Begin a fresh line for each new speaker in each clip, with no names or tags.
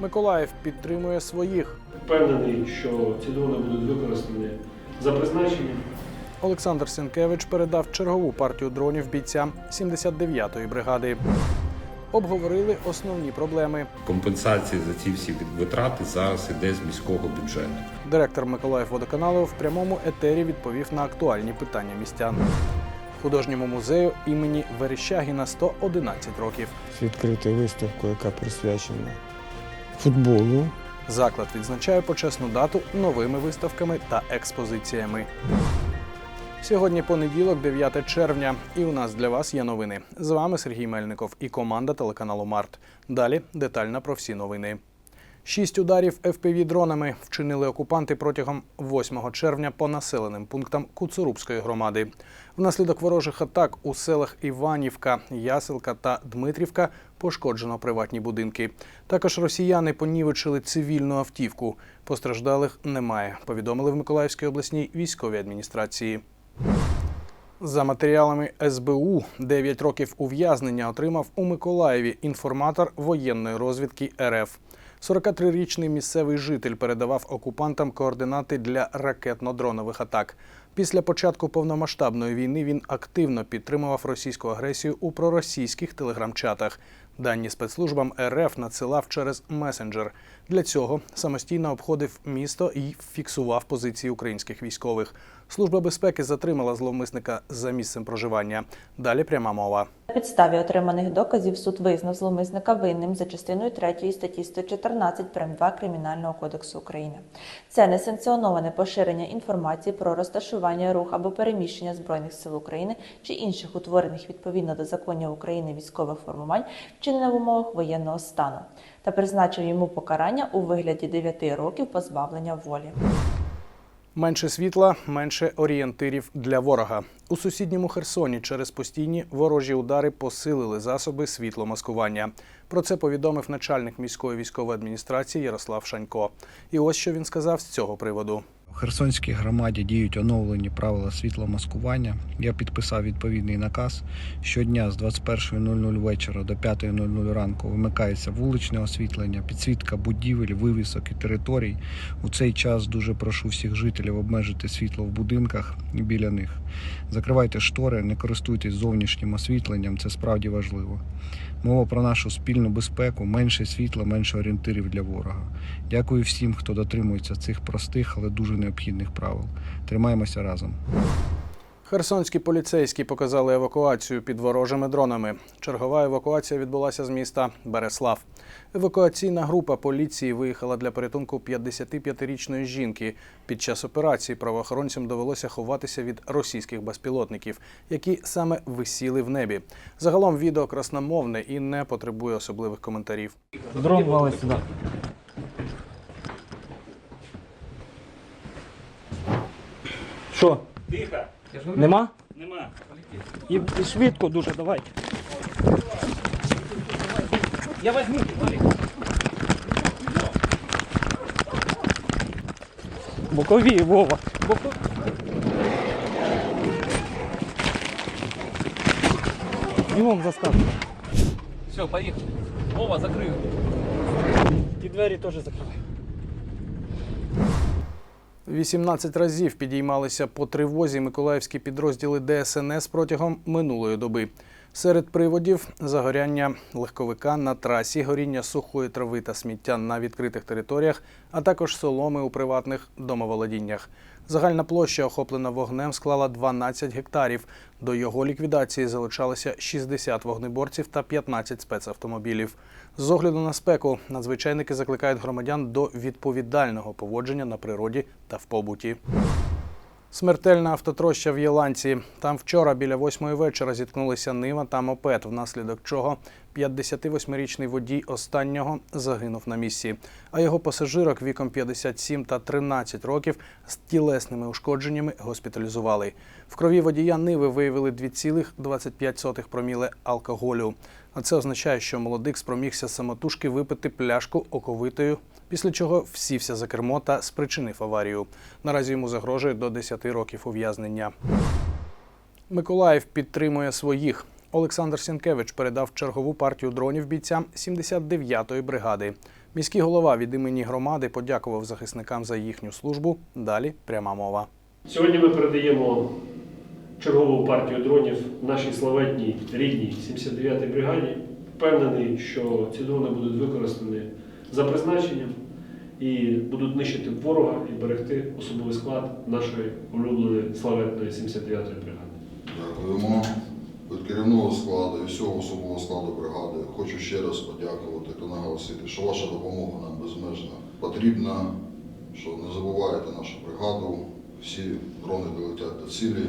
Миколаїв підтримує своїх.
Впевнений, що ці дрони будуть використані за призначенням.
Олександр Сінкевич передав чергову партію дронів бійцям 79-ї бригади. Обговорили основні проблеми.
Компенсації за ці всі витрати зараз іде з міського бюджету.
Директор Миколаївводоканалу в прямому етері відповів на актуальні питання містян. Художньому музею імені Верещагіна 111 років.
з відкритою виставкою, яка присвячена футболу.
Заклад відзначає почесну дату новими виставками та експозиціями. Сьогодні понеділок, 9 червня, і у нас для вас є новини. З вами Сергій Мельников і команда телеканалу Март. Далі детально про всі новини. Шість ударів fpv дронами вчинили окупанти протягом 8 червня по населеним пунктам Куцурубської громади. Внаслідок ворожих атак у селах Іванівка, Яселка та Дмитрівка пошкоджено приватні будинки. Також росіяни понівечили цивільну автівку. Постраждалих немає. Повідомили в Миколаївській обласній військовій адміністрації. За матеріалами СБУ 9 років ув'язнення отримав у Миколаєві інформатор воєнної розвідки РФ. 43-річний місцевий житель передавав окупантам координати для ракетно-дронових атак. Після початку повномасштабної війни він активно підтримував російську агресію у проросійських телеграм-чатах. Дані спецслужбам РФ надсилав через месенджер. Для цього самостійно обходив місто і фіксував позиції українських військових. Служба безпеки затримала зловмисника за місцем проживання. Далі пряма мова.
На підставі отриманих доказів суд визнав зловмисника винним за частиною 3 статті 114 прим. 2 Кримінального кодексу України. Це несанкціоноване поширення інформації про розташування, рух або переміщення збройних сил України чи інших утворених відповідно до законів України військових формувань, вчинене в умовах воєнного стану, та призначив йому покарання у вигляді 9 років позбавлення волі.
Менше світла, менше орієнтирів для ворога. У сусідньому Херсоні через постійні ворожі удари посилили засоби світломаскування. Про це повідомив начальник міської військової адміністрації Ярослав Шанько. І ось що він сказав з цього приводу.
В Херсонській громаді діють оновлені правила світломаскування. Я підписав відповідний наказ. Щодня з 21.00 вечора до 5.00 ранку вимикається вуличне освітлення, підсвітка будівель, вивісок і територій. У цей час дуже прошу всіх жителів обмежити світло в будинках і біля них. Закривайте штори, не користуйтесь зовнішнім освітленням, це справді важливо. Мова про нашу спільну безпеку, менше світла, менше орієнтирів для ворога. Дякую всім, хто дотримується цих простих, але дуже необхідних правил. Тримаємося разом.
Херсонські поліцейські показали евакуацію під ворожими дронами. Чергова евакуація відбулася з міста Береслав. Евакуаційна група поліції виїхала для порятунку 55-річної жінки. Під час операції правоохоронцям довелося ховатися від російських безпілотників, які саме висіли в небі. Загалом відео красномовне і не потребує особливих коментарів.
Дрон валить сюди. Що?
Тихо,
Нема?
нема.
І, швидко дуже, давай.
Я возьму, Валик.
Бокові, Вова. Бокові. Бігом заставку.
Все, поехали. Вова, закрыл.
Ті двері теж закривай.
18 разів підіймалися по тривозі миколаївські підрозділи ДСНС протягом минулої доби. Серед приводів загоряння легковика на трасі, горіння сухої трави та сміття на відкритих територіях, а також соломи у приватних домоволодіннях. Загальна площа, охоплена вогнем, склала 12 гектарів. До його ліквідації залишалося 60 вогнеборців та 15 спецавтомобілів. З огляду на спеку надзвичайники закликають громадян до відповідального поводження на природі та в побуті. Смертельна автотроща в Єланці. Там вчора біля восьмої вечора зіткнулися Нива та мопед, внаслідок чого 58-річний водій останнього загинув на місці. А його пасажирок віком 57 та 13 років з тілесними ушкодженнями госпіталізували. В крові водія Ниви виявили 2,25 проміле алкоголю. А це означає, що молодик спромігся самотужки випити пляшку оковитою, після чого всівся за кермо та спричинив аварію. Наразі йому загрожує до 10 років ув'язнення. Миколаїв підтримує своїх. Олександр Сінкевич передав чергову партію дронів бійцям 79-ї бригади. Міський голова від імені громади подякував захисникам за їхню службу. Далі пряма мова.
Сьогодні ми передаємо чергову партію дронів нашій славетній рідній 79-й бригаді. Впевнений, що ці дрони будуть використані за призначенням і будуть нищити ворога і берегти особовий склад нашої улюбленої славетної 79-ї бригади.
Дякуємо. Від керівного складу і всього особового складу бригади хочу ще раз подякувати та наголосити, що ваша допомога нам безмежно потрібна, що не забувайте нашу бригаду, всі дрони долетять до цілі.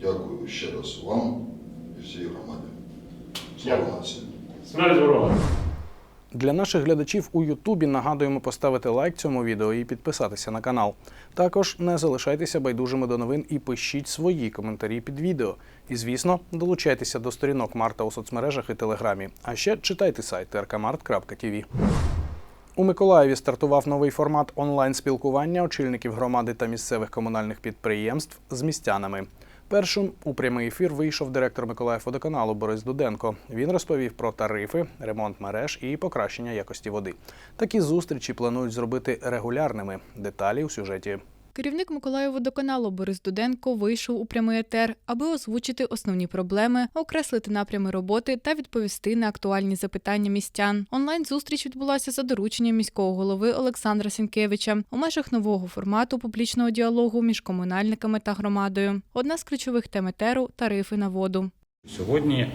Дякую ще раз вам і всій громаді. Слава нації!
Смерть ворога!
Для наших глядачів у Ютубі нагадуємо поставити лайк цьому відео і підписатися на канал. Також не залишайтеся байдужими до новин і пишіть свої коментарі під відео. І звісно, долучайтеся до сторінок Марта у соцмережах і телеграмі. А ще читайте сайт rkmart.tv. У Миколаєві стартував новий формат онлайн-спілкування очільників громади та місцевих комунальних підприємств з містянами. Першим у прямий ефір вийшов директор Миколаївводоканалу Борис Дуденко. Він розповів про тарифи, ремонт мереж і покращення якості води. Такі зустрічі планують зробити регулярними. Деталі у сюжеті.
Керівник Миколаївводоканалу Борис Дуденко вийшов у прямий етер, аби озвучити основні проблеми, окреслити напрями роботи та відповісти на актуальні запитання містян. Онлайн-зустріч відбулася за дорученням міського голови Олександра Сінкевича у межах нового формату публічного діалогу між комунальниками та громадою. Одна з ключових тем етеру – тарифи на воду.
Сьогодні е,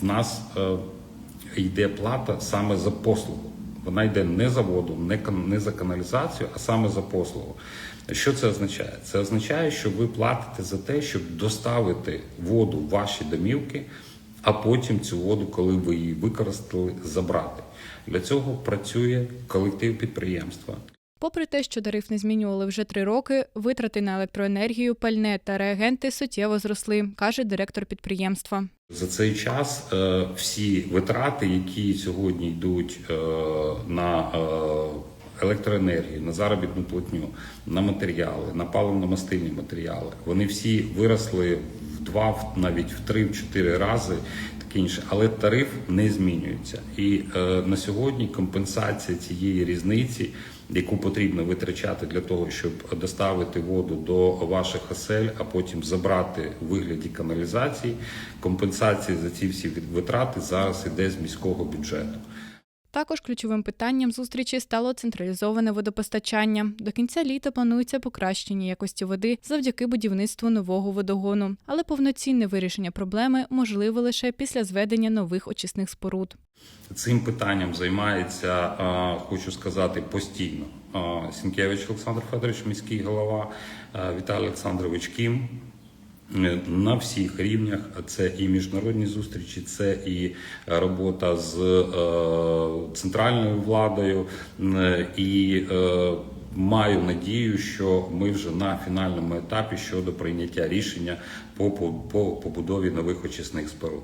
в нас е, йде плата саме за послугу. Вона йде не за воду, не, за каналізацію, а саме за послугу. Що це означає? Це означає, що ви платите за те, щоб доставити воду в ваші домівки, а потім цю воду, коли ви її використали, забрати. Для цього працює колектив підприємства.
Попри те, що тариф не змінювали вже три роки, витрати на електроенергію, пальне та реагенти суттєво зросли, каже директор підприємства.
За цей час е, всі витрати, які сьогодні йдуть е, на е, електроенергію, на заробітну платню, на матеріали, на паливно-мастильні матеріали, вони всі виросли в два, навіть в три, в чотири рази. Інше, але тариф не змінюється. І е, на сьогодні компенсація цієї різниці, яку потрібно витрачати для того, щоб доставити воду до ваших осель, а потім забрати у вигляді каналізації. Компенсація за ці всі витрати зараз іде з міського бюджету.
Також ключовим питанням зустрічі стало централізоване водопостачання. До кінця літа планується покращення якості води завдяки будівництву нового водогону, але повноцінне вирішення проблеми можливе лише після зведення нових очисних споруд.
Цим питанням займається, е, хочу сказати, постійно. Е, Сінкевич Олександр Федорович, міський голова, е, Віталій Олександрович Кім. Е, На всіх рівнях це і міжнародні зустрічі, це і робота з е, центральною владою, е, і е, маю надію, що ми вже на фінальному етапі щодо прийняття рішення по побудові нових очисних споруд.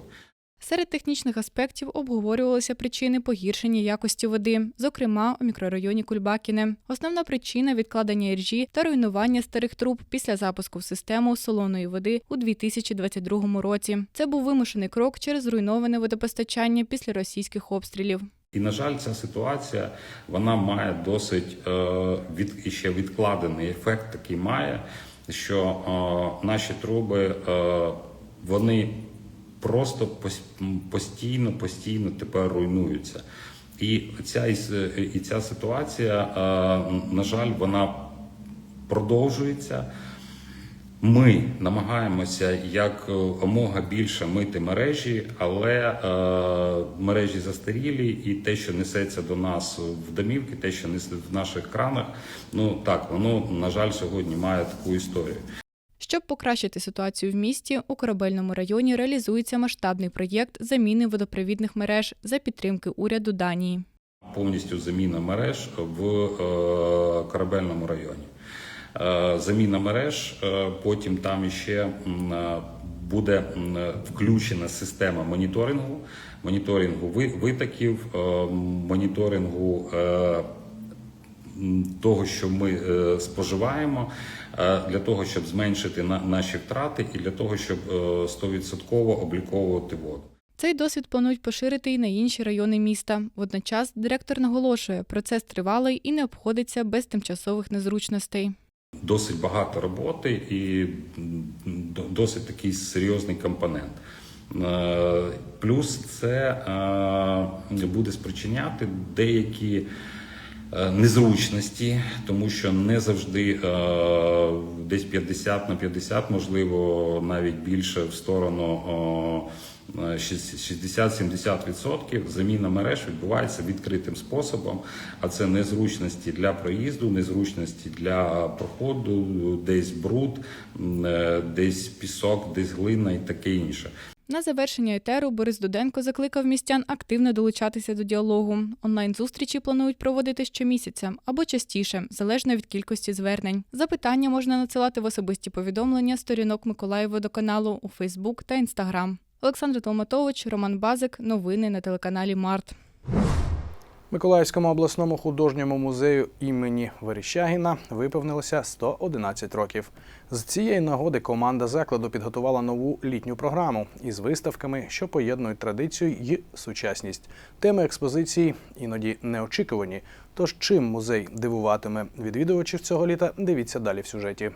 Серед технічних аспектів обговорювалися причини погіршення якості води, зокрема у мікрорайоні Кульбакіне. Основна причина відкладення іржі та руйнування старих труб після запуску в систему солоної води у 2022 році. Це був вимушений крок через зруйноване водопостачання після російських обстрілів.
І на жаль, ця ситуація вона має досить е, від ще відкладений ефект. Такий має, що е, наші труби е, вони просто пос- постійно, постійно тепер руйнуються. І ця і ця ситуація, е, на жаль, вона продовжується. Ми намагаємося як омога більше мити мережі, але е, мережі застарілі, і те, що несеться до нас в домівки, те, що несе в наших кранах, ну так воно на жаль сьогодні має таку історію.
Щоб покращити ситуацію в місті, у корабельному районі реалізується масштабний проєкт заміни водопровідних мереж за підтримки уряду Данії.
Повністю заміна мереж в е, корабельному районі. Е, заміна мереж, е, потім там іще м, е, буде включена система моніторингу, моніторингу ви- витоків, моніторингу. Е, Того, що ми е, споживаємо, е, для того, щоб зменшити на, наші втрати, і для того, щоб е, 100% обліковувати воду.
Цей досвід планують поширити і на інші райони міста. Водночас директор наголошує, процес тривалий і не обходиться без тимчасових незручностей.
Досить багато роботи і досить такий серйозний компонент. Е, Плюс це е, буде спричиняти деякі е, незручності, тому що не завжди е, десь 50 на 50, можливо, навіть більше в сторону о, е, 60-70% заміна мереж відбувається відкритим способом, а це незручності для проїзду, незручності для проходу, десь бруд, е, десь пісок, десь глина і таке інше.
На завершення етеру Борис Дуденко закликав містян активно долучатися до діалогу. Онлайн-зустрічі планують проводити щомісяця або частіше, залежно від кількості звернень. Запитання можна надсилати в особисті повідомлення сторінок Миколаївводоканалу у Фейсбук та Інстаграм. Олександр Толматович, Роман Базик. Новини на телеканалі Март.
Миколаївському обласному художньому музею імені Верещагіна виповнилося 111 років. З цієї нагоди команда закладу підготувала нову літню програму із виставками, що поєднують традицію й сучасність. Теми експозиції іноді неочікувані. Тож чим музей дивуватиме відвідувачів цього літа, дивіться далі в сюжеті.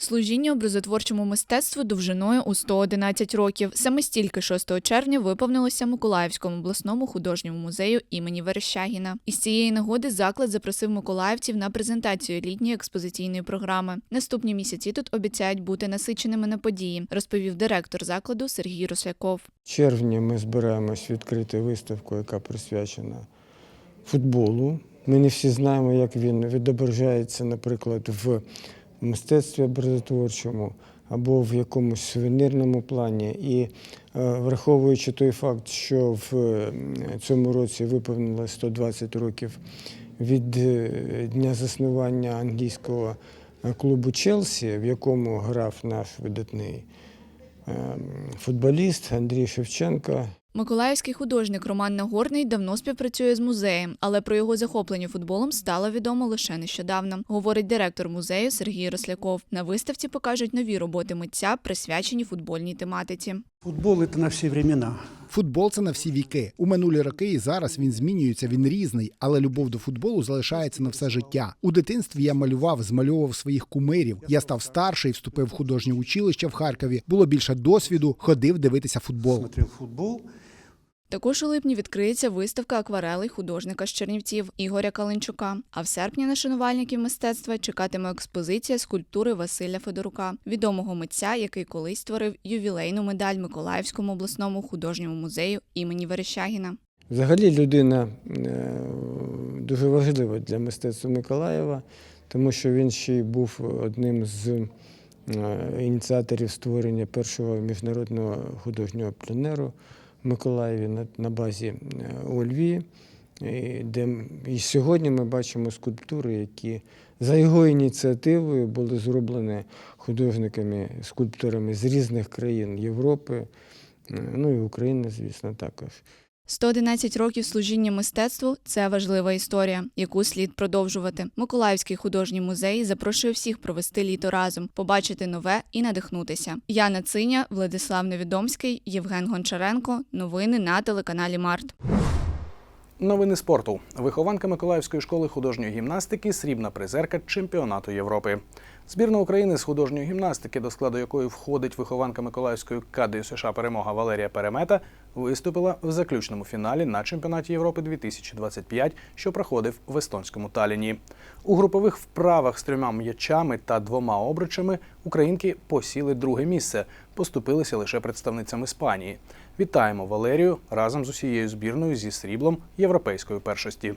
Служіння образотворчому мистецтву довжиною у 111 років. Саме стільки 6 червня виповнилося Миколаївському обласному художньому музею імені Верещагіна. Із цієї нагоди заклад запросив миколаївців на презентацію літньої експозиційної програми. Наступні місяці тут обіцяють бути насиченими на події, розповів директор закладу Сергій Росляков.
В червні ми збираємось відкрити виставку, яка присвячена футболу. Ми не всі знаємо, як він відображається, наприклад, в мистецтві образотворчому або в якомусь сувенірному плані. І е, враховуючи той факт, що в цьому році виповнилось 120 років від е, дня заснування англійського е, клубу Челсі, в якому грав наш видатний е, футболіст Андрій Шевченко.
Миколаївський художник Роман Нагорний давно співпрацює з музеєм, але про його захоплення футболом стало відомо лише нещодавно, говорить директор музею Сергій Росляков. На виставці покажуть нові роботи митця, присвячені футбольній тематиці.
Футбол это на всі времена.
Футбол це на всі віки. У минулі роки і зараз він змінюється, він різний, але любов до футболу залишається на все життя. У дитинстві я малював, змальовував своїх кумирів. Я став старший, вступив в художнє училище в Харкові. Було більше досвіду, ходив дивитися футбол.
Смотрел футбол.
Також у липні відкриється виставка акварелей художника з Чернівців Ігоря Калинчука. А в серпні на шанувальників мистецтва чекатиме експозиція скульптури Василя Федорука, відомого митця, який колись створив ювілейну медаль Миколаївському обласному художньому музею імені Верещагіна.
Взагалі людина е, дуже важлива для мистецтва Миколаєва, тому що він ще й був одним з е, ініціаторів створення першого міжнародного художнього пленеру Миколаєві на, базі е, у Львові, і де і сьогодні ми бачимо скульптури, які за його ініціативою були зроблені художниками, скульпторами з різних країн Європи, е, ну і України, звісно, також.
111 років служіння мистецтву це важлива історія, яку слід продовжувати. Миколаївський художній музей запрошує всіх провести літо разом, побачити нове і надихнутися. Яна Циня, Владислав Невідомський, Євген Гончаренко. Новини на телеканалі Март.
Новини спорту. Вихованка Миколаївської школи художньої гімнастики, срібна призерка чемпіонату Європи. Збірна України з художньої гімнастики, до складу якої входить вихованка Миколаївської кади США перемога Валерія Перемета, виступила в заключному фіналі на чемпіонаті Європи 2025, що проходив в естонському Таліні. У групових вправах з трьома м'ячами та двома обручами українки посіли друге місце, поступилися лише представницям Іспанії. Вітаємо Валерію разом з усією збірною зі сріблом європейської першості.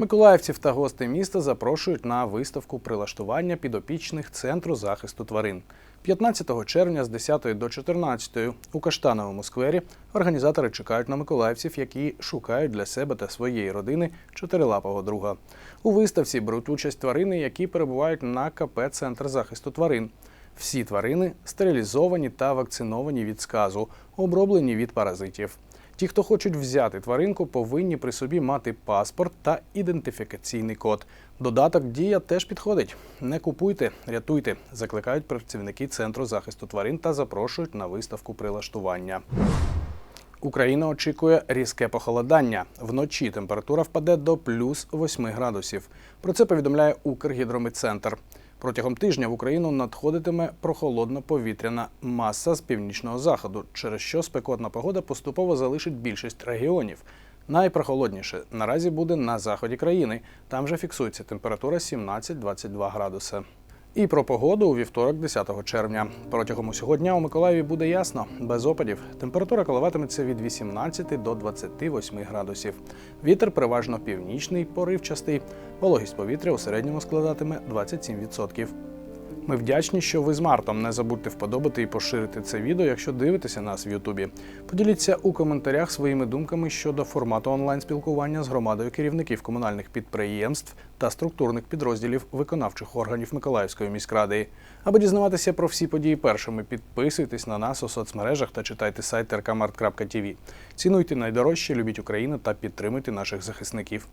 Миколаївців та гостей міста запрошують на виставку прилаштування підопічних центру захисту тварин. 15 червня з 10 до 14 у Каштановому сквері організатори чекають на миколаївців, які шукають для себе та своєї родини чотирилапого друга. У виставці беруть участь тварини, які перебувають на КП Центр захисту тварин. Всі тварини стерилізовані та вакциновані від сказу, оброблені від паразитів. Ті, хто хочуть взяти тваринку, повинні при собі мати паспорт та ідентифікаційний код. Додаток Дія теж підходить. Не купуйте, рятуйте, закликають працівники центру захисту тварин та запрошують на виставку прилаштування. Україна очікує різке похолодання. Вночі температура впаде до плюс 8 градусів. Про це повідомляє Укргідрометцентр. Протягом тижня в Україну надходитиме прохолодна повітряна маса з північного заходу, через що спекотна погода поступово залишить більшість регіонів. Найпрохолодніше наразі буде на заході країни. Там же фіксується температура 17-22 градуси. І про погоду у вівторок, 10 червня. Протягом усього дня у Миколаєві буде ясно, без опадів. Температура коливатиметься від 18 до 28 градусів. Вітер переважно північний, поривчастий. Вологість повітря у середньому складатиме 27%. Ми вдячні, що ви з Мартом. Не забудьте вподобати і поширити це відео, якщо дивитеся нас в Ютубі. Поділіться у коментарях своїми думками щодо формату онлайн-спілкування з громадою керівників комунальних підприємств та структурних підрозділів виконавчих органів Миколаївської міськради. Аби дізнаватися про всі події першими, підписуйтесь на нас у соцмережах та читайте сайт rkmart.tv. Цінуйте найдорожче, любіть Україну та підтримуйте наших захисників.